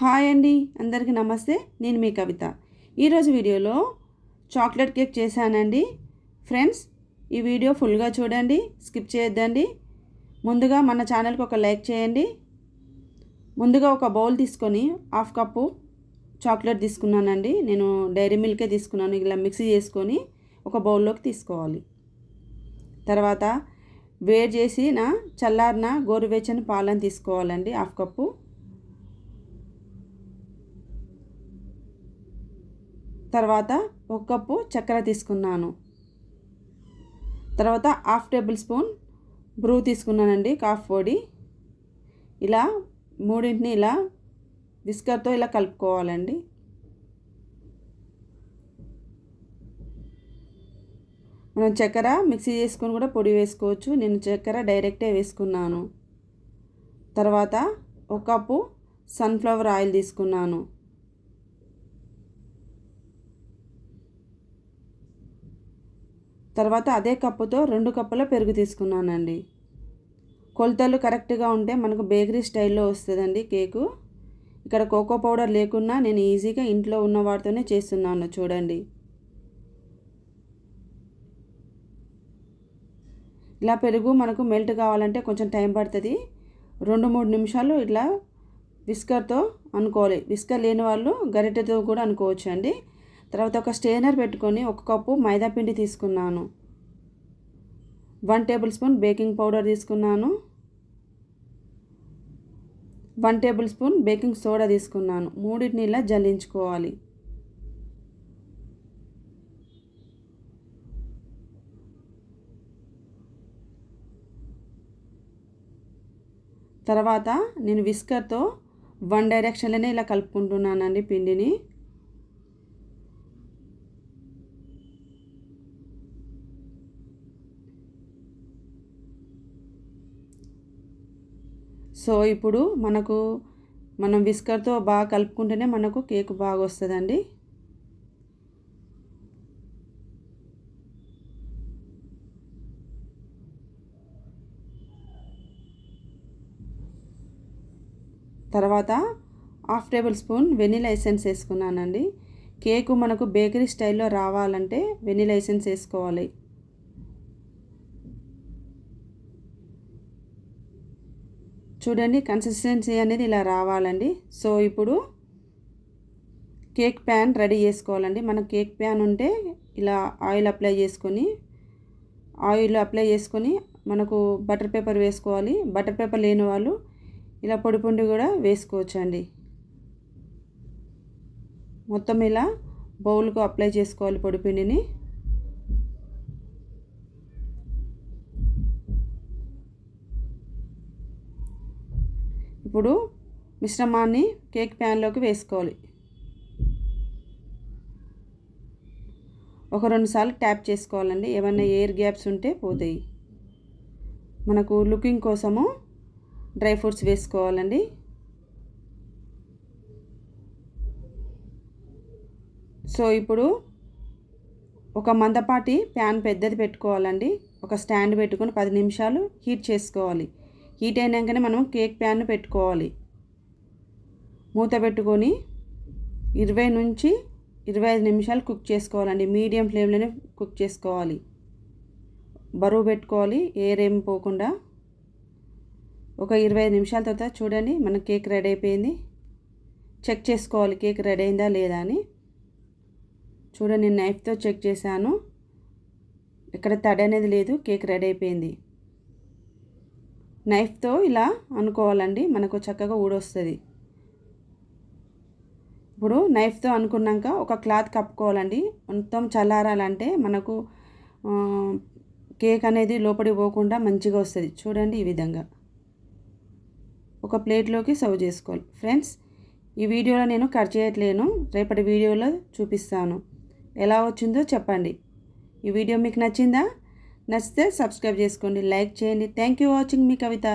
Hi అండి అందరికీ నమస్తే. నేను మీ కవిత. ఈరోజు వీడియోలో చాక్లెట్ కేక్ చేశానండి. ఫ్రెండ్స్ ఈ వీడియో ఫుల్గా చూడండి స్కిప్ చేయొద్దండి. ముందుగా మన ఛానల్కి ఒక లైక్ చేయండి. ముందుగా ఒక బౌల్ తీసుకొని హాఫ్ కప్పు చాక్లెట్ తీసుకున్నానండి. నేను డైరీ మిల్కే తీసుకున్నాను. ఇలా మిక్సీ చేసుకొని ఒక బౌల్లోకి తీసుకోవాలి. తర్వాత వేడి చేసిన చల్లారిన గోరువెచ్చని పాలను తీసుకోవాలండి హాఫ్ కప్పు. తర్వాత ఒక కప్పు చక్కెర తీసుకున్నాను. తర్వాత హాఫ్ టేబుల్ స్పూన్ బ్రూ తీసుకున్నానండి కాఫ్ పొడి. ఇలా మూడింటిని ఇలా విస్కర్తో ఇలా కలుపుకోవాలండి. మనం చక్కెర మిక్సీ చేసుకొని కూడా పొడి వేసుకోవచ్చు. నేను చక్కెర డైరెక్టే వేసుకున్నాను. తర్వాత ఒక కప్పు సన్ఫ్లవర్ ఆయిల్ తీసుకున్నాను. తర్వాత అదే కప్పుతో రెండు కప్పుల పెరుగు తీసుకున్నానండి. కొలతలు కరెక్ట్గా ఉంటే మనకు బేకరీ స్టైల్లో వస్తుందండి కేకు. ఇక్కడ కోకో పౌడర్ లేకున్నా నేను ఈజీగా ఇంట్లో ఉన్న వాటితోనే చేస్తున్నాను చూడండి. ఇలా పెరుగు మనకు మెల్ట్ కావాలంటే కొంచెం టైం పడుతుంది. రెండు మూడు నిమిషాలు ఇట్లా విస్కర్తో అనుకోవాలి. విస్కర్ లేని వాళ్ళు గరిటెతో కూడా అనుకోవచ్చు అండి తర్వాత ఒక స్టేనర్ పెట్టుకొని ఒక కప్పు మైదాపిండి తీసుకున్నాను. One table spoon baking powder తీసుకున్నాను. One table spoon baking soda తీసుకున్నాను. మూడింటిని ఇలా జల్లించుకోవాలి. తర్వాత నేను విస్కర్తో వన్ డైరెక్షన్లోనే ఇలా కలుపుకుంటున్నానండి పిండిని. సో ఇప్పుడు మనకు మనం విస్కర్తో బాగా కలుపుకుంటేనే మనకు కేక్ బాగా వస్తుందండి. తర్వాత half table spoon vanilla essence వేసుకున్నానండి. కేకు మనకు బేకరీ స్టైల్లో రావాలంటే వెనీలా ఎసెన్స్ వేసుకోవాలి. చూడండి కన్సిస్టెన్సీ అనేది ఇలా రావాలండి. సో ఇప్పుడు కేక్ ప్యాన్ రెడీ చేసుకోవాలండి. మన కేక్ ప్యాన్ ఉంటే ఇలా ఆయిల్ అప్లై చేసుకొని ఆయిల్ అప్లై చేసుకొని మనకు బటర్ పేపర్ వేసుకోవాలి. బటర్ పేపర్ లేని వాళ్ళు ఇలా పొడి పొండి కూడా వేసుకోవచ్చండి. మొత్తం ఇలా బౌల్కు అప్లై చేసుకోవాలి పొడిపిండిని ఇప్పుడు మిశ్రమాన్ని కేక్ ప్యాన్లోకి వేసుకోవాలి. ఒక రెండు సార్లు ట్యాప్ చేసుకోవాలండి. ఏమైనా ఎయిర్ గ్యాప్స్ ఉంటే పోతాయి. మనకు లుకింగ్ కోసము డ్రై ఫ్రూట్స్ వేసుకోవాలండి. సో ఇప్పుడు ఒక మందపాటి ప్యాన్ పెద్దది పెట్టుకోవాలండి. ఒక స్టాండ్ పెట్టుకొని పది నిమిషాలు హీట్ చేసుకోవాలి. హీట్ అయినాకనే మనం కేక్ ప్యాన్ పెట్టుకోవాలి. మూత పెట్టుకొని ఇరవై నుంచి ఇరవై ఐదు నిమిషాలు కుక్ చేసుకోవాలండి. మీడియం ఫ్లేమ్లోనే కుక్ చేసుకోవాలి. బరువు పెట్టుకోవాలి. ఏరేం పోకుండా ఒక ఇరవై ఐదు నిమిషాల తర్వాత చూడండి మన కేక్ రెడీ అయిపోయింది. చెక్ చేసుకోవాలి కేక్ రెడీ అయిందా లేదా అని. చూడండి నేను నైఫ్తో చెక్ చేశాను. ఇక్కడ తడి అనేది లేదు. కేక్ రెడీ అయిపోయింది. నైఫ్తో ఇలా అనుకోవాలండి. మనకు చక్కగా ఊడొస్తుంది. ఇప్పుడు నైఫ్తో అనుకున్నాక ఒక క్లాత్ కప్పుకోవాలండి. మొత్తం చల్లారాలంటే మనకు కేక్ అనేది లోపలి పోకుండా మంచిగా వస్తుంది. చూడండి ఈ విధంగా. ఒక ప్లేట్లోకి సర్వ్ చేసుకోవాలి. ఫ్రెండ్స్ ఈ వీడియోలో నేను కట్ చేయట్లేను. రేపటి వీడియోలో చూపిస్తాను. ఎలా వచ్చిందో చెప్పండి. ఈ వీడియో మీకు నచ్చిందా? నచ్చితే సబ్స్క్రైబ్ చేసుకోండి లైక్ చేయండి. థ్యాంక్ యూ వాచింగ్ మీ కవిత.